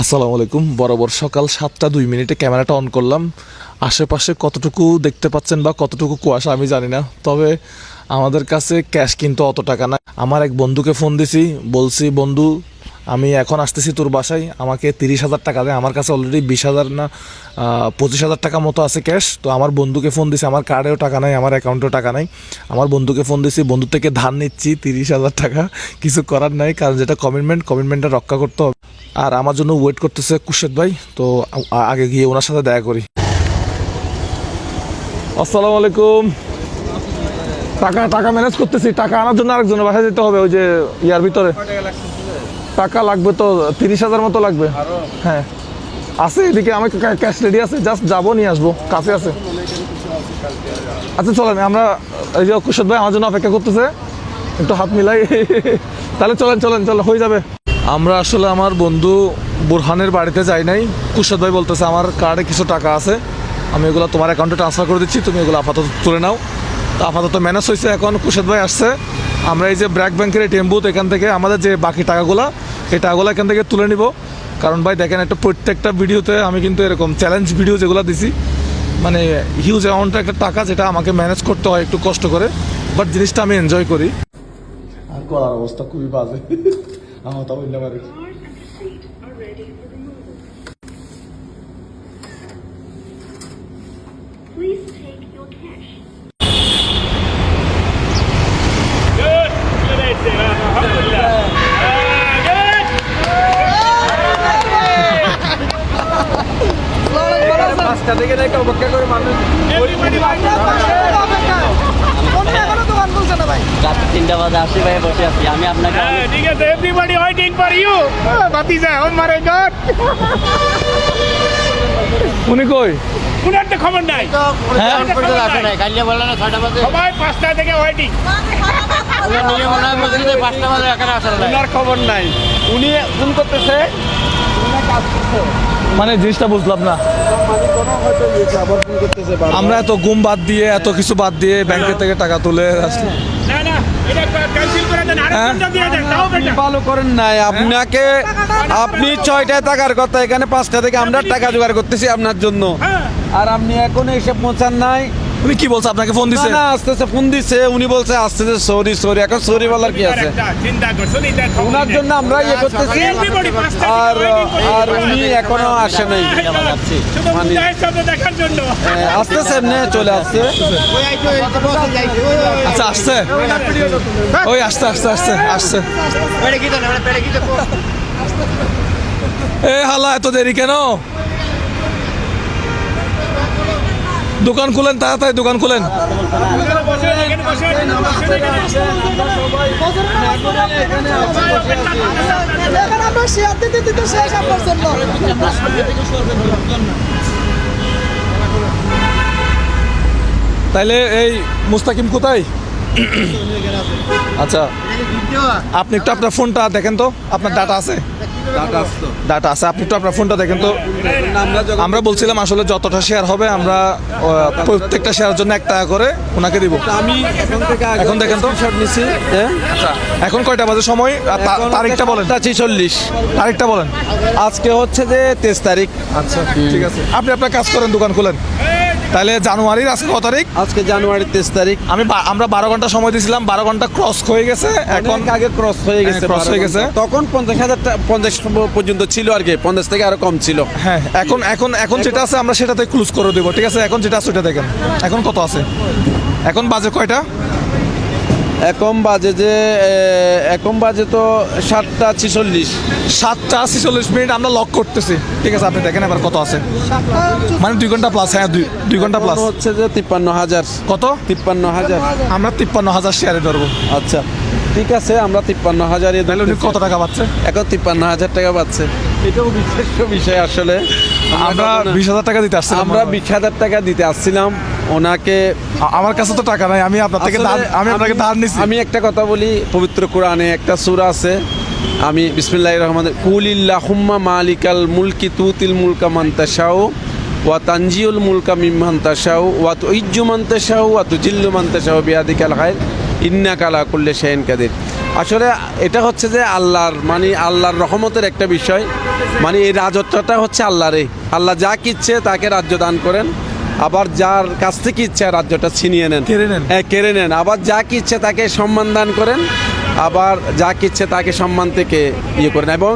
আসসালামু আলাইকুম। বরাবর সকাল সাতটা দুই মিনিটে ক্যামেরাটা অন করলাম। আশেপাশে কতটুকু দেখতে পাচ্ছেন বা কতটুকু কুয়াশা আমি জানি না। তবে আমাদের কাছে ক্যাশ কিন্তু অত টাকা না আমার এক বন্ধুকে ফোন দিছি, বলছি, বন্ধু, আমি এখন আসতেছি তোর বাসায়। আমাকে তিরিশ হাজার টাকা দেয় আমার কাছে অলরেডি বিশ হাজার না পঁচিশ হাজার টাকা মতো আছে ক্যাশ তো আমার বন্ধুকে ফোন দিছি। আমার কার্ডেও টাকা নাই, আমার অ্যাকাউন্টেও টাকা নাই। আমার বন্ধুকে ফোন দিছি, বন্ধু থেকে ধার নিচ্ছি তিরিশ হাজার টাকা। কিছু করার নাই, কারণ যেটা কমিটমেন্ট কমিটমেন্টটা রক্ষা করতে হবে। আর আমার জন্য ওয়েট করতেছে কুশেদ ভাই, তো আগে গিয়ে ওনার সাথে দেখা করি। আসসালামু আলাইকুম। টাকা টাকা ম্যানেজ করতেছি, টাকা আনার জন্য আরেকজনের বাসায় যেতে হবে, ওই যে ইয়ার ভিতরে। টাকা লাগবে তো তিরিশ হাজার মতো লাগবে। হ্যাঁ। আছে এদিকে আমার ক্যাশ রেডি আছে জাস্ট যাব, নিয়ে আসব। কাছে আছে। আচ্ছা চলেন, আমরা, এই যে কুশদ ভাই আমার জন্য অপেক্ষা করতেছে। একটু হাত মিলাই। তাহলে চলেন চলেন চলেন হয়ে যাবে। আমরা আসলে আমার বন্ধু বুরহানের বাড়িতে যাই নাই। কুশদ ভাই বলতেছে, আমার কার্ডে কিছু টাকা আছে, আমি এগুলো তোমার অ্যাকাউন্টে ট্রান্সফার করে দিচ্ছি, তুমি এগুলো আপাতত তুলে নাও। তো আপাতত ম্যানেজ হয়েছে। এখন কুশদ ভাই আসছে। আমরা এই যে ব্র্যাক ব্যাংকের এটিএম বুথ এখান থেকে, আমাদের যে বাকি টাকাগুলো, এই টাকাগুলো এখান থেকে তুলে নিব। কারণ ভাই, দেখেন একটা প্রত্যেকটা ভিডিওতে আমি কিন্তু এরকম চ্যালেঞ্জ ভিডিও যেগুলো দিছি মানে হিউজ অ্যামাউন্টের একটা টাকা যেটা আমাকে ম্যানেজ করতে হয় একটু কষ্ট করে বাট জিনিসটা আমি এনজয় করি। আর করার অবস্থা খুবই বাজে। আমার তো বলতে পারি Cars and receipt are ready for removal. Please take your cash. Good. Good eight there. Alhamdulillah. Ah, রাত তিনটা বাজে আসি ভাই বসে আছি। আমি আপনাকে হ্যাঁ, ঠিক আছে এভরিবডি ওয়েটিং ফর ইউ ভাতিজা ও মাই গড। উনি কই? উনার তো খবর নাই। হ্যাঁ? আসে নাই। কালিয়া বললেন না ছয়টা বাজে। সবাই পাঁচটা থেকে ওয়েটিং এখানে আসা নাই। ওনার খবর নাই। উনি ফোন করতেছে। মানে জিনিসটা বুঝলাম না। আমরা এত গুম বাদ দিয়ে এত কিছু বাদ দিয়ে ব্যাংকের থেকে টাকা তুলে আসছি না না এটা ক্যান্সেল করে দেন হ্যাঁ? আরেকটা দিয়ে দেন তাও আপনি ভালো করেন নাই আপনাকে আপনি ছয়টায় টাকার কথা এখানে পাঁচটা থেকে আমরা টাকা জোগাড় করতেছি আপনার জন্য। হ্যাঁ। আর আপনি এখন এইসব পৌঁছান নাই। উনি কি বলছে? আপনাকে ফোন দিছে? না আস্তে আস্তে ফোন দিছে উনি বলছে আসতেছে সরি সরি এখন সরি বলার কি আছে? একটা চিন্তা করছ নি তার ওনার জন্য আমরা ইয়ে করতেছি আর আর উনি এখনও আসে নাই। মানে- আসতেছে এমনি চলে আসছে। আচ্ছা আসছে? ওই আসছে আসছে আসছে আসছে। এ হালা এত দেরি কেন? দোকান খুলেন, তাড়াতাড়ি দোকান খুলেন। তাইলে এই মুস্তাকিম কোথায়? আচ্ছা আপনি একটু আপনার ফোনটা দেখেন তো, আপনার ডাটা আছে? ডাটা আছে। আপনি তো আপনার ফোনটা দেখেন তো। আমরা বলছিলাম আসলে যতটা শেয়ার হবে আমরা প্রত্যেকটা শেয়ারের জন্য এক টাকা করে ওনাকে দিব। আমি এখন দেখেন তো। নিছি। হ্যাঁ? এখন কয়টা বাজে সময়? তারিখটা বলেন। ছেচল্লিশ। তারিখটা বলেন। আজকে হচ্ছে যে তেইশ তারিখ। আচ্ছা। ঠিক আছে। আপনি আপনার কাজ করেন দোকান খুলেন। তাহলে জানুয়ারির আজকে কত তারিখ? আজকে জানুয়ারির তেইশ তারিখ। আমি বা- আমরা বারো ঘণ্টা সময় দিয়েছিলাম বারো ঘণ্টা ক্রস হয়ে গেছে এখন এখন আগে ক্রস হয়ে গেছে ক্রস cross হয়ে গেছে। তখন পঞ্চাশ হাজার টা- পঞ্চাশ পর্যন্ত ছিল আর কি পঞ্চাশ থেকে আরও কম ছিল। হ্যাঁ এখন এখন এখন যেটা আছে আমরা সেটাতে ক্লোজ করে দেবো ঠিক আছে? এখন যেটা আছে ওটা দেখেন। এখন কত আছে? এখন বাজে কয়টা? এখন বাজে যে এখন বাজে তো সাতটা ছিচল্লিশ। সাতটা ছিচল্লিশ মিনিট আমরা লক করতেছি। ঠিক আছে আপনি দেখেন এবার কত আছে। মানে দুই ঘণ্টা প্লাস হ্যাঁ দুই দুই ঘণ্টা প্লাস হচ্ছে যে তিপ্পান্ন হাজার। কত? তিপ্পান্ন হাজার। আমরা তিপ্পান্ন হাজার শেয়ারে ধরবো। আচ্ছা ঠিক আছে আমরা তিপ্পান্ন উনি কত টাকা পাচ্ছে? এখন তিপ্পান্ন হাজার টাকা পাচ্ছে। এটাও বিশেষ বিষয় আসলে। আমরা বিশ হাজার টাকা দিতে আসছিলাম আমরা বিশ হাজার টাকা দিতে আসছিলাম। ওনাকে আমার কাছে তো টাকা নাই আমি আপনার থেকে ধার আমি আপনাকে ধার নিছি। আমি একটা কথা বলি পবিত্র কোরআনে একটা সূরা আছে। আমি বিসমিল্লাহ রহমান কুলিল্লাহুম্মা মালিকাল মুলকি তুতিল মুলকা মান তাশাউ ওয়া তানজিউল মুলকা মিম্মান তাশাউ ওয়া তুইজ্জু মান তাশাউ ওয়া তুজিল্লু মান তাশাউ বিয়াদিকাল খায়র ইন্নাকা আলা কুল্লি শাইইন কাদির। আসলে এটা হচ্ছে যে আল্লাহর মানে আল্লাহর রহমতের একটা বিষয়। মানে এই রাজত্বটা হচ্ছে আল্লাহরই। আল্লাহ যা কিচ্ছে তাকে রাজ্য দান করেন। আবার যার কাছ থেকে ইচ্ছে রাজ্যটা ছিনিয়ে নেন। কেড়ে নেন। হ্যাঁ কেড়ে নেন। আবার যা কিচ্ছে তাকে সম্মান দান করেন আবার যা কিচ্ছে তাকে সম্মান থেকে ইয়ে করেন। এবং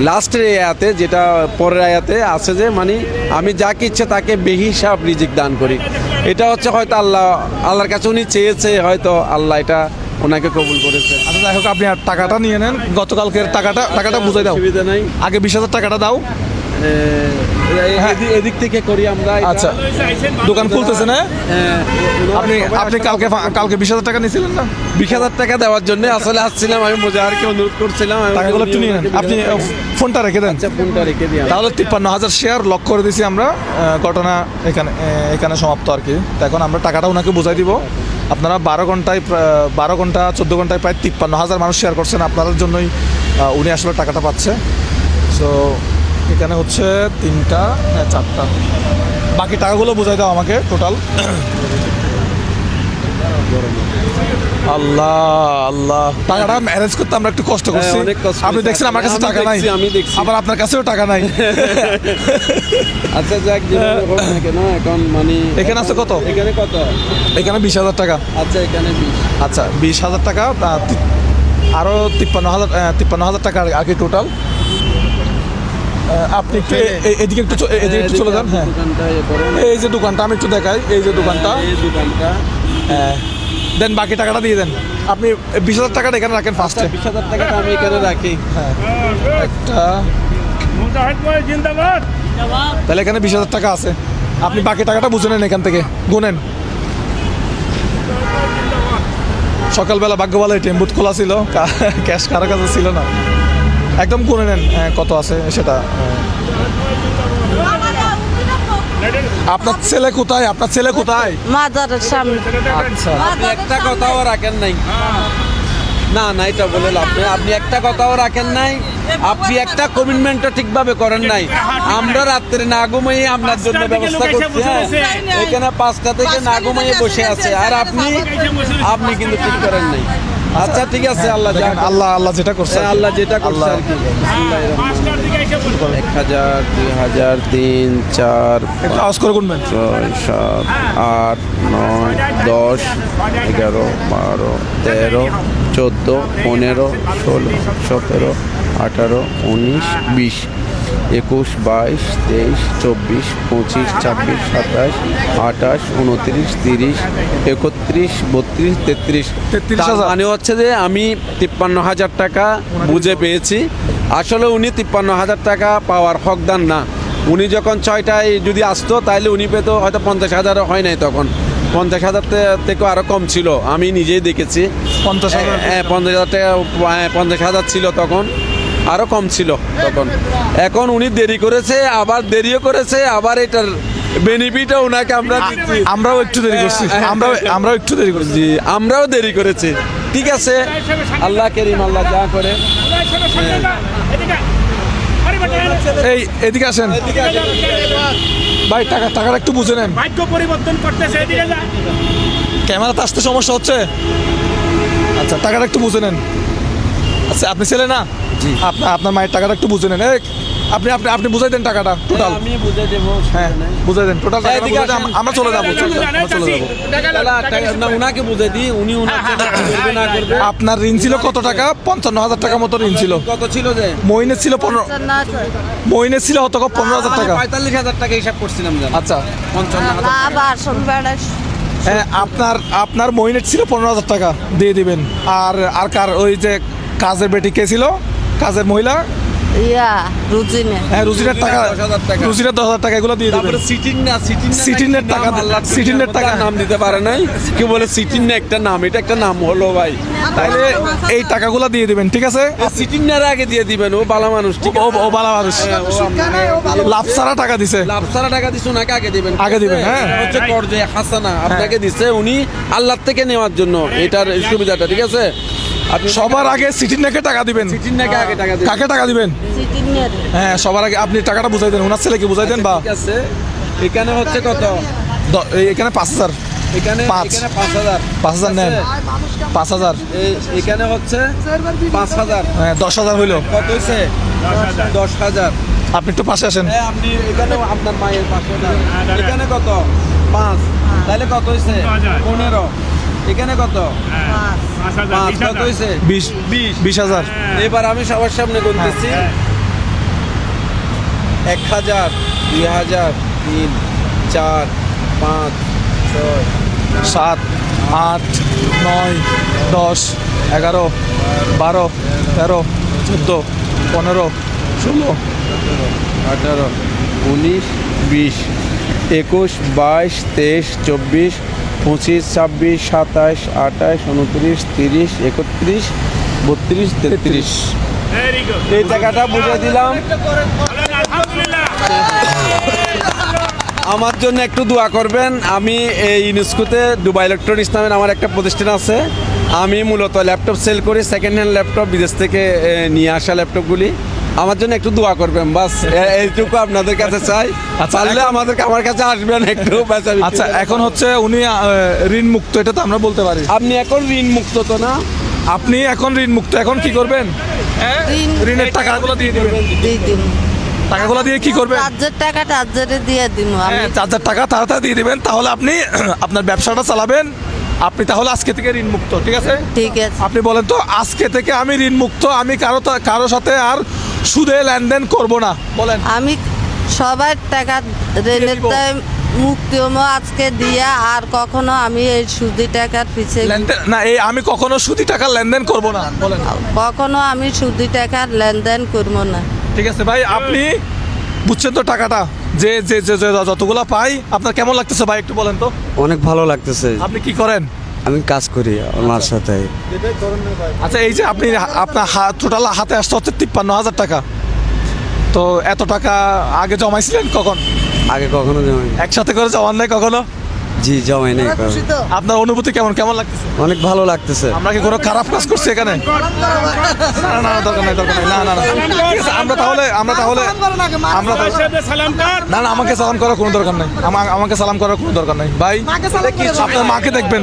লাস্টের আয়াতে যেটা পরের আয়াতে আছে যে মানে আমি যা কিচ্ছে তাকে বেহিসাব রিজিক দান করি। এটা হচ্ছে হয়তো আল্লাহ আল্লাহর কাছে উনি চেয়েছে হয়তো আল্লাহ এটা ওনাকে কবুল করেছে। আচ্ছা যাই হোক আপনি আর টাকাটা নিয়ে নেন। গতকালকের টাকাটা টাকাটা বুঝাই দাও। অসুবিধা নাই। আগে বিশ হাজার টাকাটা দাও। হ্যাঁ। এদিক- থেকে করি আমরা আচ্ছা দোকান খুলতেছে না? হ্যাঁ, আপনি আপনি কালকে কালকে বিশ হাজার টাকা নিয়েছিলেন না? বিশ হাজার টাকা দেওয়ার জন্য আসলে আসছিলাম আমি মোজাহারকে অনুরোধ করছিলাম টাকাগুলো একটু নিয়ে নেন। আপনি ফোনটা রেখে দেন। আচ্ছা ফোনটা রেখে দিই তাহলে তিপ্পান্ন হাজার শেয়ার লক করে দিয়েছি আমরা। ঘটনা এখানে এখানে সমাপ্ত আর কি। এখন আমরা টাকাটা ওনাকে বুঝাই দিব। আপনারা বারো ঘন্টায় বারো ঘণ্টা চোদ্দ ঘন্টায় প্রায় তিপ্পান্ন হাজার মানুষ শেয়ার করছেন। আপনাদের জন্যই উনি আসলে টাকাটা পাচ্ছে। সো এখানে হচ্ছে তিনটা হ্যাঁ, চারটা। বাকি টাকাগুলো বোঝাই দাও আমাকে টোটাল আল্লাহ আল্লাহ। টাকাটা ম্যানেজ করতে আমরা একটু কষ্ট করছি। হ্যাঁ, অনেক আপনি দেখছেন আমার কাছে টাকা নাই। আমি দেখছি। আবার আপনার কাছেও টাকা নাই। আচ্ছা যাক না এখন মানে এখানে আছে কত? এখানে কত? এখানে বিশ হাজার টাকা। আচ্ছা এখানে আচ্ছা বিশ হাজার টাকা আহ, তি- আরও তিপ্পান্ন হাজার তিপ্পান্ন হাজার টাকা আর কি টোটাল আপনি একটু এ- এদিকে একটু এদিকে একটু চলে যান হ্যাঁ। এই যে দোকানটা আমি একটু দেখাই এই যে দোকানটা। এই দোকানটা। হ্যাঁ। দেন বাকি টাকাটা দিয়ে দেন। আপনি বিশ হাজার টাকাটা এখানে রাখেন ফার্স্টে বিশ হাজার টাকাটা আমি এখানে রাখি। হ্যাঁ। একটা। মুজাহিদ তাহলে এখানে বিশ হাজার টাকা আছে। আপনি বাকি টাকাটা বুঝে নেন এখান থেকে। গুনেন। সকালবেলা ভাগ্য ভালো টেম্বুত খোলা ছিল। ক্যাশ কারও কাছে ছিল না। একদম গুনে নেন হ্যাঁ, কত আছে সেটা হ্যাঁ। আপনার ছেলে কোথায়? আপনার ছেলে কোথায়? মাজারের সামনে। আচ্ছা। আপনি একটা কথাও রাখেন নাই। না না এটা বলে লাভ নেই। আপনি একটা কথাও রাখেন নাই। আপনি একটা কমিটমেন্টও ঠিকভাবে করেন নাই। আমরা রাত্রে না ঘুমিয়ে আপনার জন্য ব্যবস্থা করছি হ্যাঁ। এখানে পাঁচটা থেকে না ঘুমিয়ে বসে আছে আর আপনি আপনি কিন্তু ঠিক করেন নাই। আচ্ছা ঠিক আছে আল্লাহ আল্লাহ আল্লাহ যেটা করছে হ্যাঁ, আল্লাহ যেটা করছে আর কি। হাজার দুই হাজার তিন চার আওয়াজ করে গুনবেন। ছয় সাত আট নয় দশ এগারো বারো তেরো চোদ্দ পনেরো ষোলো সতেরো আঠারো উনিশ বিশ একুশ বাইশ তেইশ চব্বিশ পঁচিশ ছাব্বিশ সাতাশ আঠাশ উনত্রিশ তিরিশ একত্রিশ বত্রিশ তেত্রিশ। তেত্রিশ তার মানে হচ্ছে যে আমি তিপ্পান্ন হাজার টাকা বুঝে পেয়েছি। আসলে উনি তিপ্পান্ন হাজার টাকা পাওয়ার হকদার না। উনি যখন ছয়টায় যদি আসতো তাহলে উনি পেত হয়তো পঞ্চাশ হাজার হয় নাই তখন। পঞ্চাশ হাজার থেকে আরও কম ছিল আমি নিজেই দেখেছি। পঞ্চাশ হ্যাঁ পঞ্চাশ হাজার টাকা হ্যাঁ, পঞ্চাশ হাজার ছিল তখন। আরও কম ছিল তখন। এখন উনি দেরি করেছে আবার দেরিও করেছে আবার এটার বেনিফিটও ওনাকে আমরা দিচ্ছি। আমরাও একটু দেরি করছি। আমরাও আমরাও একটু দেরি করছি। আমরাও দেরি করেছি। ঠিক আছে আল্লাহ কেরিম আল্লাহ যা করে মুজাহিদ সাহেবের সামনে যা, এদিকে আয়। আরে বেটা, এই এদিকে আসেন। ভাই টাকা টাকাটা একটু বুঝে নেন। ভাগ্য পরিবর্তন করতেছে এদিকে যা। ক্যামেরাতে আসতে সমস্যা হচ্ছে? আচ্ছা টাকাটা একটু বুঝে নেন। আচ্ছা আপনি ছেলে না? আপনার আপনার মায়ের টাকাটা একটু বুঝে নেন। এই, আপনি আপনি আপনি বুঝাই দেন টাকাটা টোটাল আমি বুঝে দেবো হ্যাঁ বুঝাই দেন টোটাল টাকাটা এদিকে বুঝাই আমরা চলে যাব চলে যাব, না উনাকে বুঝে দিই উনি করবে না করবে। আপনার ঋণ ছিল কত টাকা? পঞ্চান্ন হাজার টাকা মতো ঋণ ছিল। কত ছিল যে? মইনের ছিল পনেরো মইনের ছিল হত পনেরো হাজার টাকা। পঁয়তাল্লিশ হাজার টাকা হিসাব করছিলাম আচ্ছা। পঞ্চান্ন হাজার হ্যাঁ আপনার আপনার মইনের ছিল পনেরো হাজার টাকা দিয়ে দিবেন। আর আর কার ওই যে কাজের বেটি কে ছিল? কাজের মহিলা? ইয়া রুজিনে হ্যাঁ রুজিনের টাকা 10,000 রুজিনের দশ হাজার টাকা এগুলো দিয়ে দিবেন। সিটিং না সিটিং না সিটিনের টাকা নাম, আল্লাহর টাকা। নাম দিতে পারে নাই। কি বলে সিটিং না একটা নাম এটা একটা নাম হলো ভাই। তাইলে এই টাকাগুলো দিয়ে দিবেন ঠিক আছে? সিটিং আগে দিয়ে দিবেন ও বালা মানুষ ঠিক ও ও ভালো মানুষ। হ্যাঁ, লাভ টাকা দিছে। লাভ সারা টাকা দিছে ওনাকে আগে দিবেন। আগে দিবেন, হ্যাঁ। হচ্ছে কর্জে হাসানা আপনাকে দিছে উনি আল্লাহর থেকে নেওয়ার জন্য এটার সুবিধাটা ঠিক আছে? সবার আগে সিটির নাকে টাকা দিবেন। সিটিং নাকে আগে টাকা দিবেন। কাকে টাকা দিবেন? হ্যাঁ সবার আগে আপনি টাকাটা বুঝাই দেন ওনার ছেলেকে বুঝাই দেন বা ঠিক আছে। এখানে হচ্ছে কত? এখানে পাঁচ হাজার। এখানে পাঁচ। পাঁচ হাজার। পাঁচ হাজার নেন। পাঁচ হাজার। এই- এখানে হচ্ছে পাঁচ হাজার। হ্যাঁ দশ হাজার হইল। কত হয়েছে দশ হাজার। আপনি একটু পাশে আসেন। আপনি এখানে আপনার মায়ের পাঁচ হাজার। এখানে কত? পাঁচ। তাহলে কত হয়েছে পনেরো। এখানে কত? পাঁচ কত হয়েছে বিশ বিশ। হাজার। এবার আমি সবার সামনে গুনতেছি। এক হাজার দুই হাজার তিন চার পাঁচ ছয় সাত আট নয় দশ এগারো বারো তেরো চোদ্দ পনেরো ষোলো আঠারো উনিশ বিশ একুশ বাইশ তেইশ চব্বিশ পঁচিশ, ছাব্বিশ, সাতাশ, আঠাশ, উনত্রিশ, তিরিশ, একত্রিশ, বত্রিশ, তেত্রিশ। এই টাকাটা বুঝে দিলাম। আমার জন্য একটু দোয়া করবেন। আমি এই ইউনেস্কোতে দুবাই ইলেকট্রনিক্স নামের আমার একটা প্রতিষ্ঠান আছে। আমি মূলত ল্যাপটপ সেল করি সেকেন্ড হ্যান্ড ল্যাপটপ, বিদেশ থেকে নিয়ে আসা ল্যাপটপগুলি। আমার জন্য একটু দোয়া করবেন বাস এইটুকু আপনাদের কাছে চাই। আচ্ছা, পারলে আমাদের আমার কাছে আসবেন একটু আচ্ছা এখন হচ্ছে উনি ঋণ মুক্ত এটা তো আমরা বলতে পারি। আপনি এখন ঋণ মুক্ত তো না? আপনি এখন ঋণ মুক্ত এখন কি করবেন? ঋণ ঋণের টাকাগুলো দিয়ে দিবেন। দিয়ে দিন টাকাগুলো দিয়ে কি করবেন? চার্জের টাকা টার্জারে দিয়ে দিন আমি। হ্যাঁ চার হাজার টাকা তাড়াতাড়ি দিয়ে দিবেন তাহলে আপনি আপনার ব্যবসাটা চালাবেন। আপনি তাহলে আজকে থেকে ঋণ মুক্ত ঠিক আছে? ঠিক আছে। আপনি বলেন তো আজকে থেকে আমি ঋণ মুক্ত আমি কারও তা- কারও সাথে আর সুদে লেনদেন করব না বলেন। আমি সবার টাকা ঋণের মুক্তি আজকে দিয়া আর কখনো আমি এই সুদি টাকার পিছিয়ে লেনদেন না এই আমি কখনো সুদি টাকা লেনদেন করব না বলেন। কখনো আমি সুদি টাকার লেনদেন করব না। ঠিক আছে ভাই আপনি বুঝছেন তো টাকাটা? যে যে যে যে যতগুলো পাই আপনার কেমন লাগতেছে ভাই একটু বলেন তো। অনেক ভালো লাগতেছে। আপনি কি করেন? আমি কাজ করি ওনার সাথে। আচ্ছা এই যে আপনি আপনার টোটাল হাতে আসতে হচ্ছে তিপ্পান্ন হাজার টাকা। তো এত টাকা আগে জমাইছিলেন কখন? আগে কখনো জমাই একসাথে করে জমান নাই কখনো? জি জমাই নাই আপনার অনুভূতি কেমন? কেমন লাগতেছে? অনেক ভালো লাগতেছে। আমরা কি কোনো খারাপ কাজ করছি এখানে? না না দরকার নাই দরকার নাই। না না না। ঠিক আছে, আমরা তাহলে আমরা তাহলে আমরা না না আমাকে সালাম করার কোনো দরকার নাই। আমা- আমাকে সালাম করার কোনো দরকার নাই। ভাই আপনার মাকে দেখবেন।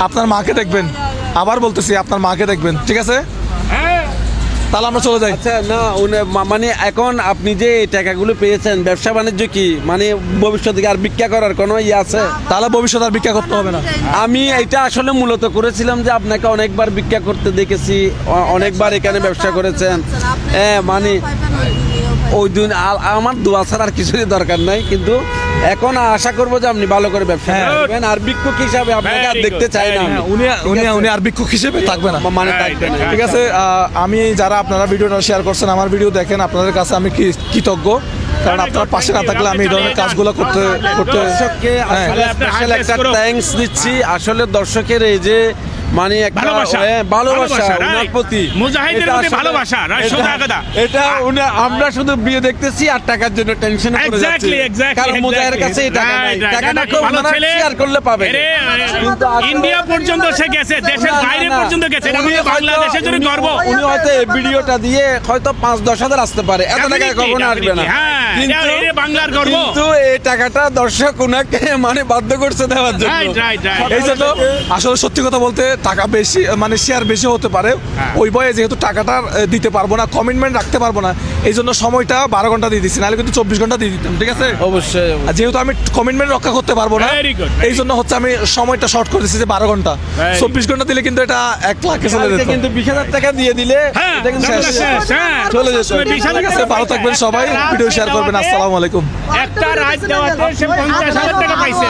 আপনার মাকে দেখবেন। আবার বলতেছি আপনার মাকে দেখবেন। ঠিক আছে? তাহলে আমরা চলে যাই। আচ্ছা না উনি- মানে এখন আপনি যে এই টাকাগুলো পেয়েছেন ব্যবসা বাণিজ্য কি? মানে ভবিষ্যতে আর ভিক্ষা করার কোনো ইয়ে আছে? তাহলে ভবিষ্যৎ আর ভিক্ষা করতে হবে না। আমি এটা আসলে মূলত করেছিলাম যে আপনাকে অনেকবার ভিক্ষা করতে দেখেছি অনেকবার এখানে ব্যবসা করেছেন। হ্যাঁ মানে ওই দিন আমার দোয়া ছাড়া আর কিছুই দরকার নাই কিন্তু এখন আশা করব যে আপনি ভালো করে ব্যবসা হ্যাঁ। করবেন। আর ভিক্ষুক হিসাবে আপনাকে আর দেখতে চাই না। হ্যাঁ, উনি উনি উনি আর ভিক্ষুক হিসেবে থাকবে না। মানে Right, থাকবে না। ঠিক আছে আমি যারা আপনারা ভিডিওটা শেয়ার করছেন আমার ভিডিও দেখেন আপনাদের কাছে আমি কি কৃতজ্ঞ। কারণ আপনার পাশে না থাকলে আমি এই ধরনের কাজগুলো করতে করতে দর্শককে হ্যাঁ। আসলে একটা করো। থ্যাঙ্কস দিচ্ছি। আসলে দর্শকের এই যে মানে ভালোবাসা। হ্যাঁ, ভালোবাসা ভালোবাসা. প্রতি। মুজাহিদের এটা প্রতি ভালোবাসা, সোজা কথা। এটা আমরা শুধু বিয়ে দেখতেছি আর টাকার জন্য টেনশন কারণ কাছে টাকা নাই Right, right. টাকাটা খুব ভালো ছেলে। শেয়ার করলে আসলে- ইন্ডিয়া পর্যন্ত সে গেছে দেশের বাইরে পর্যন্ত গেছে। এটা উনি আমাদের বাংলাদেশের জন্য গর্ব। উনি হয়তো এই ভিডিওটা দিয়ে হয়তো পাঁচ দশ হাজার আসতে পারে। এত টাকা কখনো আসবে না। হ্যাঁ, কিন্তু বাংলার গর্ব। কিন্তু এই টাকাটা দর্শক উনাকে মানে বাধ্য করছে দেওয়ার জন্য। এই জন্য আসলে সত্যি কথা বলতে টাকা বেশি মানে শেয়ার বেশি হতে পারে। হ্যাঁ। ওই বয়ে যেহেতু টাকাটা দিতে পারব না কমিটমেন্ট রাখতে পারব না এই জন্য সময়টা বারো ঘণ্টা দিয়ে দিচ্ছি নাহলে কিন্তু চব্বিশ ঘণ্টা দিয়ে দিতাম ঠিক আছে? অবশ্যই আর যেহেতু আমি কমিটমেন্ট রক্ষা করতে পারব না এই জন্য হচ্ছে আমি সময়টা শর্ট করে দিচ্ছি যে বারো ঘণ্টা। চব্বিশ ঘণ্টা দিলে কিন্তু এটা এক লাখে চলে যেত। কিন্তু বিশ হাজার টাকা দিয়ে দিলে হ্যাঁ হ্যাঁ। চলে যেত। ঠিক আছে ভালো থাকবেন সবাই ভিডিও শেয়ার করবেন আসসালামু আলাইকুম। একটা রাত দেওয়াতে সে পঞ্চাশ হাজার টাকা পাইছে